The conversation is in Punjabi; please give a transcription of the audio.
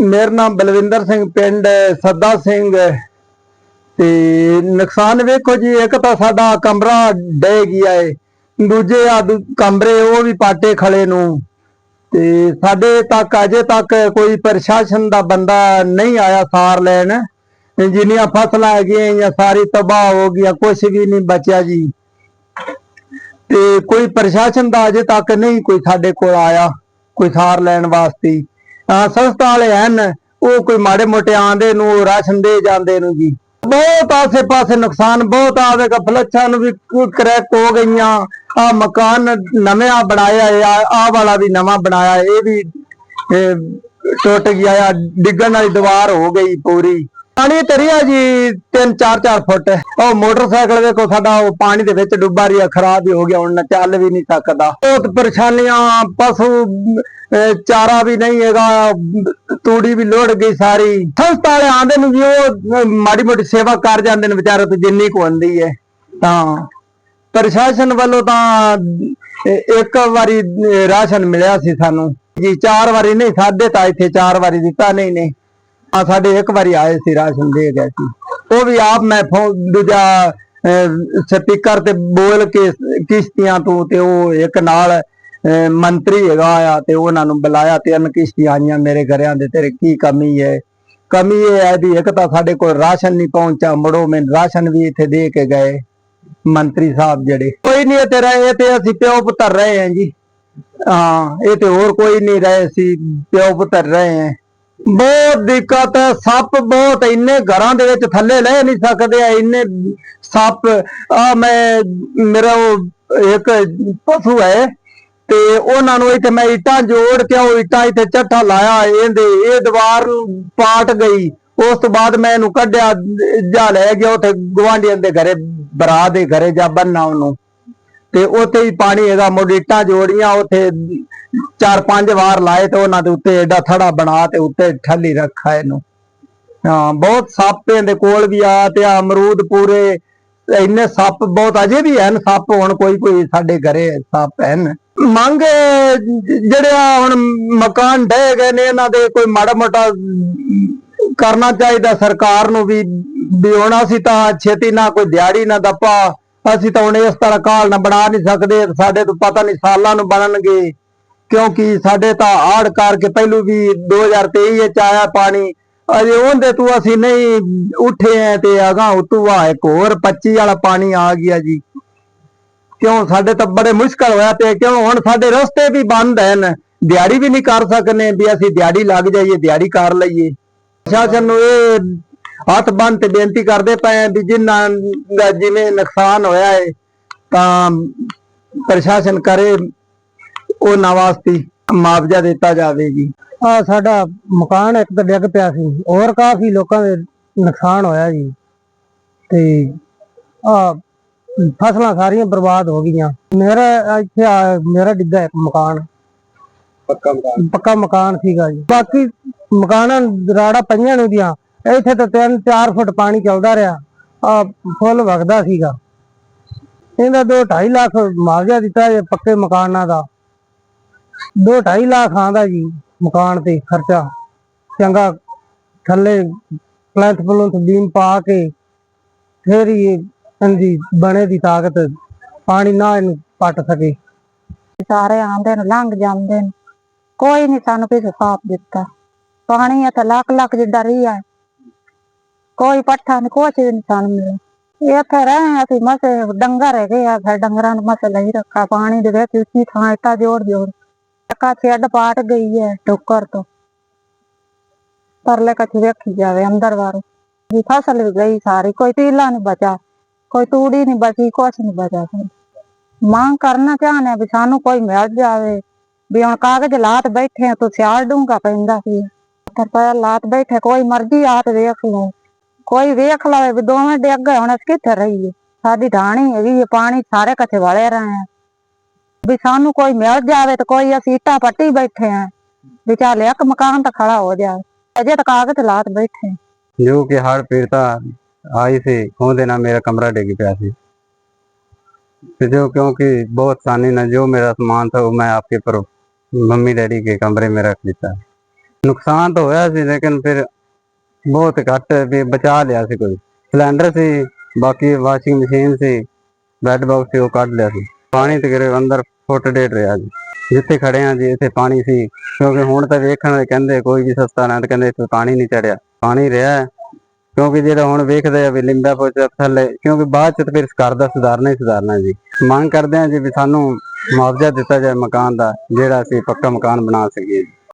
ਮੇਰਾ ਨਾਮ ਬਲਵਿੰਦਰ ਸਿੰਘ, ਪਿੰਡ ਸੱਦਾ ਸਿੰਘ ਤੇ ਨੁਕਸਾਨ ਵੇਖੋ ਜੀ, ਇੱਕ ਤਾਂ ਸਾਡਾ ਕਮਰਾ ਡੇ ਗਿਆ ਏ, ਦੂਜੇ ਆ ਕਮਰੇ ਉਹ ਵੀ ਪਾਟੇ ਖਲੇ ਨੂੰ। ਤੇ ਸਾਡੇ ਤੱਕ, ਅਜੇ ਤੱਕ ਕੋਈ ਪ੍ਰਸ਼ਾਸਨ ਦਾ ਬੰਦਾ ਨਹੀਂ ਆਇਆ ਸਾਰ ਲੈਣ। ਜਿੰਨੀਆਂ ਫਸਲਾਂ ਹੈਗੀਆਂ ਜਾਂ ਸਾਰੀ ਤਬਾਹ ਹੋ ਗਈ ਕੁਝ ਵੀ ਨਹੀਂ ਬਚਿਆ ਜੀ। ਤੇ ਕੋਈ ਪ੍ਰਸ਼ਾਸਨ ਦਾ ਅਜੇ ਤੱਕ ਨਹੀਂ ਕੋਈ ਸਾਡੇ ਕੋਲ ਆਇਆ, ਕੋਈ ਸਾਰ ਲੈਣ ਵਾਸਤੇ। ਸੰਸਥਾ ਵਾਲੇ ਹਨ। ਉਹ ਕੋਈ ਮਾੜੇ ਮੋਟੇ ਆਂਦੇ ਨੂੰ, ਉਹ ਰਾਸ਼ਨ ਦੇ ਜਾਂਦੇ ਨੂੰ ਜੀ। ਬਹੁਤ ਆਸੇ ਪਾਸੇ ਨੁਕਸਾਨ, ਬਹੁਤ ਆਵੇਗਾ ਫਲੱਛਾਂ ਨੂੰ ਵੀ ਕਰੈਕ ਹੋ ਗਈਆਂ। ਆ ਮਕਾਨ ਨਵਾਂ ਬਣਾਇਆ ਆ ਆ ਵਾਲਾ ਵੀ ਨਵਾਂ ਬਣਾਇਆ ਇਹ ਵੀ ਟੁੱਟ ਗਿਆ ਆ, ਡਿੱਗਣ ਵਾਲੀ ਦੀਵਾਰ ਹੋ ਗਈ ਪੂਰੀ। ਪਾਣੀ ਤਰੀਆ ਜੀ 3-4-4 ਫੁੱਟ। ਉਹ ਮੋਟਰਸਾਈਕਲ ਵੇਖੋ ਸਾਡਾ, ਉਹ ਪਾਣੀ ਦੇ ਵਿੱਚ ਡੁੱਬਾ ਰਿਹਾ, ਖਰਾਬ ਹੀ ਹੋ ਗਿਆ, ਹੁਣ ਚੱਲ ਵੀ ਨਹੀਂ ਸਕਦਾ। ਬਹੁਤ ਪਰੇਸ਼ਾਨੀਆਂ, ਪਸ਼ੂ ਚਾਰਾ ਵੀ ਨਹੀਂ ਹੈਗਾ, ਤੂੜੀ ਵੀ ਲੋੜ ਗਈ ਸਾਰੀ। ਸੰਸਥਾ ਵਾਲੇ ਆਂਦੇ ਨੂੰ ਵੀ ਉਹ ਮਾੜੀ ਮੋਟੀ ਸੇਵਾ ਕਰ ਜਾਂਦੇ ਨੇ ਵਿਚਾਰੇ ਤੋਂ, ਜਿੰਨੀ ਕੁ ਹੁੰਦੀ ਹੈ। ਤਾਂ ਪ੍ਰਸ਼ਾਸਨ ਵੱਲੋਂ ਤਾਂ ਇੱਕ ਵਾਰੀ ਰਾਸ਼ਨ ਮਿਲਿਆ ਸੀ ਸਾਨੂੰ। ਜੀ, ਚਾਰ ਵਾਰੀ ਨਹੀਂ, ਸਾਡੇ ਤਾਂ ਇੱਥੇ ਚਾਰ ਵਾਰੀ ਦਿੱਤਾ ਨਹੀਂ ਨੇ। ਆ ਸਾਡੇ ਇੱਕ ਵਾਰੀ ਆਏ ਸੀ ਰਾਸ਼ਨ ਦੇ ਗਏ ਸੀ। ਉਹ ਵੀ ਆਪ ਮੈਂ ਫੋਨ ਦੂਜਾ ਸਪੀਕਰ ਤੇ ਬੋਲ ਕੇ ਕਿਸ਼ਤੀਆਂ ਤੋਂ ਤੇ ਉਹ ਇੱਕ ਨਾਲ ਮੰਤਰੀ ਹੈਗਾ ਆ ਤੇ ਉਹਨਾਂ ਨੂੰ ਬੁਲਾਇਆ ਤਿੰਨ ਕਿਸ਼ਤੀਆਂ ਆਈਆਂ ਮੇਰੇ ਘਰਿਆਂ ਦੇ, ਤੇਰੇ ਕੀ ਕਮੀ ਹੈ ਕਮੀ ਇਹ ਹੈ ਵੀ ਇੱਕ ਤਾਂ ਸਾਡੇ ਕੋਲ ਰਾਸ਼ਨ ਨਹੀਂ ਪਹੁੰਚਾ ਮੁੜੋ ਮੈਂ ਰਾਸ਼ਨ ਵੀ ਇੱਥੇ ਦੇ ਕੇ ਗਏ, ਮੰਤਰੀ ਸਾਹਿਬ ਜਿਹੜੇ। ਕੋਈ ਨਹੀਂ ਤੇਰਾ ਇਹ ਤੇ ਅਸੀਂ ਪਿਓ ਪੁੱਤਰ ਰਹੇ ਹਾਂ ਜੀ। ਹਾਂ, ਇਹ ਤੇ ਹੋਰ ਕੋਈ ਨਹੀਂ ਰਹੇ ਸੀ ਪਿਓ ਪੁੱਤਰ ਰਹੇ ਹਾਂ। ਬਹੁਤ ਦਿੱਕਤ ਹੈ, ਸੱਪ ਬਹੁਤ ਇੰਨੇ ਘਰਾਂ ਦੇ ਵਿੱਚ ਥੱਲੇ ਲੈ ਨਹੀਂ ਸਕਦੇ ਆ, ਇੰਨੇ ਸੱਪ। ਆ ਮੈਂ, ਮੇਰਾ ਉਹ ਇੱਕ ਪਸ਼ੂ ਹੈ ਤੇ ਉਹਨਾਂ ਨੂੰ ਇੱਥੇ ਮੈਂ ਇੱਟਾਂ ਜੋੜ ਕੇ ਉਹ ਇੱਟਾਂ ਇੱਥੇ ਚੱਠਾ ਲਾਇਆ, ਇਹਦੇ, ਇਹ ਦੀਵਾਰ ਨੂੰ ਪਾਟ ਗਈ। ਉਸ ਤੋਂ ਬਾਅਦ ਮੈਂ ਇਹਨੂੰ ਕੱਢਿਆ, ਜਾ ਲੈ ਗਿਆ ਉੱਥੇ ਗਵਾਂਢੀਆਂ ਦੇ ਘਰੇ ਬਰਾ ਦੇ ਘਰੇ ਜਾ ਬੰਨਾ ਉਹਨੂੰ। ਤੇ ਉੱਥੇ ਹੀ ਪਾਣੀ ਹੈਗਾ ਮੁੜ ਇੱਟਾਂ ਜੋੜੀਆਂ, ਉੱਥੇ ਚਾਰ ਪੰਜ ਵਾਰ ਲਾਏ ਤੇ ਉਹਨਾਂ ਦੇ ਉੱਤੇ ਐਡਾ ਥੜਾ ਬਣਾ ਤੇ ਉੱਤੇ ਠੱਲੀ ਰੱਖਾ ਇਹਨੂੰ। ਹਾਂ, ਬਹੁਤ ਸੱਪ ਇਹਦੇ ਕੋਲ ਵੀ ਆ ਤੇ ਆ ਅਮਰੂਦ ਪੂਰੇ, ਇੰਨੇ ਸੱਪ ਬਹੁਤ, ਅਜੇ ਵੀ ਹਨ ਸੱਪ ਹੁਣ ਕੋਈ ਕੋਈ ਸਾਡੇ ਘਰੇ ਸੱਪ ਹਨ ਮੰਗ ਇਹ ਹੁਣ ਮਕਾਨ ਢਹਿ ਗਏ ਨੇ, ਇਹਨਾਂ ਦੇ ਕੋਈ ਮਾੜਾ ਮੋਟਾ ਕਰਨਾ ਚਾਹੀਦਾ ਸਰਕਾਰ ਨੂੰ ਵੀ ਵੀ ਹੁਣ ਅਸੀਂ ਤਾਂ ਛੇਤੀ ਨਾ ਕੋਈ ਦਿਹਾੜੀ, ਨਾ ਦੱਪਾ। ਅਸੀਂ ਤਾਂ ਹੁਣ ਇਸ ਤਰ੍ਹਾਂ ਕਾਲ ਨਾ ਬਣਾ ਨਹੀਂ ਸਕਦੇ, ਸਾਡੇ ਤੋਂ ਪਤਾ ਨਹੀਂ ਸਾਲਾਂ ਨੂੰ ਬਣਨਗੇ। ਕਿਉਂਕਿ ਸਾਡੇ ਤਾਂ ਆੜ ਕਰਕੇ ਪਹਿਲੂ ਵੀ 2023 ਵਿੱਚ ਆਇਆ ਪਾਣੀ, ਅਜੇ ਉਹਦੇ ਤੋਂ ਅਸੀਂ ਨਹੀਂ ਉੱਠੇ ਐ ਤੇ ਅਗਾ ਉਤੋਂ ਆ ਇੱਕ ਹੋਰ 25 ਵਾਲਾ ਪਾਣੀ ਆ ਗਿਆ ਜੀ। ਕਿਉਂ? ਸਾਡੇ ਤਾਂ ਬੜੇ ਮੁਸ਼ਕਲ ਹੋਇਆ ਤੇ ਕਿਉਂ? ਹੁਣ ਸਾਡੇ ਰਸਤੇ ਵੀ ਬੰਦ ਹਨ। ਦਿਹਾੜੀ ਵੀ ਨਹੀਂ ਕਰ ਸਕਨੇ ਵੀ ਅਸੀਂ ਦਿਹਾੜੀ ਲੱਗ ਜਾਈਏ, ਦਿਹਾੜੀ ਕਰ ਲਈਏ। ਪ੍ਰਸ਼ਾਸਨ ਨੂੰ ਇਹ ਹੱਥ ਬੰਦ ਤੇ ਬੇਨਤੀ ਕਰਦੇ ਪਏ ਵੀ ਜਿਨ੍ਹਾਂ ਦਾ ਜਿਵੇਂ ਨੁਕਸਾਨ ਹੋਇਆ ਹੈ ਤਾਂ ਪ੍ਰਸ਼ਾਸਨ ਕਰੇ ਉਹਨਾਂ ਵਾਸਤੇ ਮੁਆਵਜ਼ਾ ਦਿੱਤਾ ਜਾਵੇ ਜੀ। ਆ ਸਾਡਾ ਮਕਾਨ ਇੱਕ ਤਾਂ ਡਿੱਗ ਪਿਆ ਸੀ ਹੋਰ ਕਾਫੀ ਲੋਕਾਂ ਦੇ ਨੁਕਸਾਨ ਹੋਇਆ ਜੀ। ਤੇ ਆ ਫਸਲਾਂ ਸਾਰੀਆਂ ਬਰਬਾਦ ਹੋ ਗਈਆਂ। ਮੇਰਾ ਇੱਥੇ ਮੇਰਾ ਡਿੱਗਾ ਇੱਕ ਮਕਾਨ। ਪੱਕਾ ਮਕਾਨ। ਪੱਕਾ ਮਕਾਨ ਸੀਗਾ ਜੀ। ਬਾਕੀ ਮਕਾਨਾਂ ਰਾੜਾ ਪਈਆਂ ਨੇ ਦੀਆਂ ਇੱਥੇ ਤਾਂ 3-4 ਫੁੱਟ ਪਾਣੀ ਚੱਲਦਾ ਰਿਹਾ। ਆ ਫੁੱਲ ਵਗਦਾ ਸੀਗਾ। ਇਹਦਾ 2.5 ਲੱਖ ਮੁਆਵਜ਼ਾ ਦਿੱਤਾ ਜੇ ਪੱਕੇ ਮਕਾਨਾਂ ਦਾ। ਦੋ 2.5 ਲੱਖ ਆਂਦਾ ਜੀ ਮਕਾਨ ਤੇ ਖਰਚਾ। ਚੰਗਾ ਥੱਲੇ ਪਲੈਂਥ ਪਲੁੰਥ ਬੀਮ ਪਾ ਕੇ ਫਿਰ ਇਹ ਇਹਦੀ ਬਣੇ ਦੀ ਤਾਕਤ, ਪਾਣੀ ਨਾ ਇਹਨੂੰ ਪੱਟ ਸਕੇ। ਸਾਰੇ ਆਉਂਦੇ ਨੇ, ਲੰਘ ਜਾਂਦੇ ਨੇ। ਕੋਈ ਨਹੀਂ ਸਾਨੂੰ ਕਿਸੇ ਸਾਥ ਦਿੱਤਾ। ਪਾਣੀ ਇੱਥੇ ਲੱਖ ਲੱਖ ਜਿੱਦਾਂ ਰਹੀ ਆ ਕੋਈ ਪੱਠਾ ਨਹੀਂ ਕੁਛ ਵੀ ਨਹੀਂ ਸਾਨੂੰ ਮਿਲਿਆ। ਇੱਥੇ ਰਹੇ ਅਸੀਂ, ਮਸੇ ਡੰਗਰ ਹੈਗੇ ਆ, ਫਿਰ ਡੰਗਰਾਂ ਨੂੰ ਮਸੇ ਲਈ ਰੱਖਾ, ਪਾਣੀ ਦੇ ਵਿੱਚ ਉੱਚੀ ਥਾਂ ਇੱਟਾ ਜੋੜ ਜੋੜ ਟੱਕਾ ਛੱਡ ਪਾਟ ਗਈ ਹੈ ਟੋਕਰ ਤੋਂ। ਪਰਲੇ ਕਚ ਵੇਖੀ ਜਾਵੇ ਅੰਦਰ ਵਾਰੋ ਜੀ ਫਸਲ ਵੀ ਗਈ ਸਾਰੀ, ਕੋਈ ਤੀਲਾ ਨਹੀਂ ਬਚਾ ਕੋਈ ਤੂੜੀ ਨਹੀਂ ਬਚੀ, ਕੁਛ ਨਹੀਂ ਬਚਾ ਸਾਡੀ। ਮੰਗ ਕਰਨਾ ਚਾਹਨੇ ਵੀ ਸਾਨੂੰ ਕੋਈ ਮਿਲ ਜਾਵੇ। ਵੀ ਹੁਣ ਕਾਗਜ਼ ਲਾਤ ਬੈਠੇ ਤੂੰ ਸਿਆਲ ਡੂੰਗਾ ਪੈਂਦਾ ਸੀ ਤਰਪਾ ਲਾਤ ਬੈਠੇ, ਕੋਈ ਮਰਜ਼ੀ ਆਤ ਵੇਖ ਲਓ ਕੋਈ ਵੇਖ ਲਵੇ ਵੀ ਦੋਵੇਂ ਡਿੱਗ ਗਏ ਹੁਣ ਅਸੀਂ ਕਿੱਥੇ ਰਹੀਏ? ਸਾਡੀ ਢਾਣੀ ਹੈਗੀ ਪਾਣੀ ਸਾਰੇ ਕੱਥੇ ਵਾਲੇ ਰਹੇ ਆ ਵੀ ਸਾਨੂੰ ਕੋਈ ਮਿਲ ਜਾਵੇ ਤੇ ਕੋਈ ਅਸੀਂ ਇੱਟਾਂ ਪੱਟੀ ਬੈਠੇ ਆ ਵੀ ਚੱਲ ਇੱਕ ਮਕਾਨ ਤਾਂ ਖੜਾ ਹੋ ਜਾਵੇ ਅਜੇ ਤਾਂ ਕਾਗਜ਼ ਲਾਤ ਬੈਠੇ जो कि हाड़ पीड़ता आई से खो देना मेरा कमरा डिग गया ਸੀ ਤੇ ਜੋ क्योंकि बहुत आसानी ना जो मेरा सामान था वो मैं आपके पर मम्मी डैडी के कमरे में रख देता ਨੁਕਸਾਨ ਤਾਂ ਹੋਇਆ ਸੀ ਲੇਕਿਨ ਫਿਰ ਬਹੁਤ ਘੱਟ ਵੀ ਬਚਾ ਲਿਆ ਸੀ ਕੋਈ ਸਿਲੰਡਰ ਸੀ ਬਾਕੀ ਵਾਸ਼ਿੰਗ ਮਸ਼ੀਨ ਸੀ ਬੈੱਡ ਬਾਕਸ ਸੀ ਉਹ ਕੱਢ ਲਿਆ ਸੀ ਪਾਣੀ ਤਕਰੀਬਨ ਅੰਦਰ ਫੁੱਟ ਡੇਢ ਰਿਹਾ ਜੀ। ਜਿੱਥੇ ਖੜੇ ਆ ਜੀ, ਇੱਥੇ ਪਾਣੀ ਸੀ। ਕਿਉਂਕਿ ਹੁਣ ਤਾਂ ਵੇਖਣ ਵਾਲੇ ਕਹਿੰਦੇ ਕੋਈ ਵੀ ਸਸਤਾ ਨਾ, ਤੇ ਕਹਿੰਦੇ ਇੱਥੇ ਪਾਣੀ ਨਹੀਂ ਚੜਿਆ ਪਾਣੀ ਰਿਹਾ ਹੈ। ਕਿਉਂਕਿ ਜਿਹੜਾ ਹੁਣ ਵੇਖਦੇ ਆ ਵੀ ਲਿੰਬਾ ਪੋਚਾ ਥੱਲੇ, ਕਿਉਂਕਿ ਬਾਅਦ ਚ ਤਾਂ ਫਿਰ ਘਰ ਦਾ ਸੁਧਾਰਨਾ ਹੀ ਸੁਧਾਰਨਾ ਜੀ। ਮੰਗ ਕਰਦੇ ਆ ਜੀ ਵੀ ਸਾਨੂੰ ਮੁਆਵਜ਼ਾ ਦਿੱਤਾ ਜਾਏ ਮਕਾਨ ਦਾ, ਜਿਹੜਾ ਅਸੀਂ ਪੱਕਾ ਮਕਾਨ ਬਣਾ ਸਕੀਏ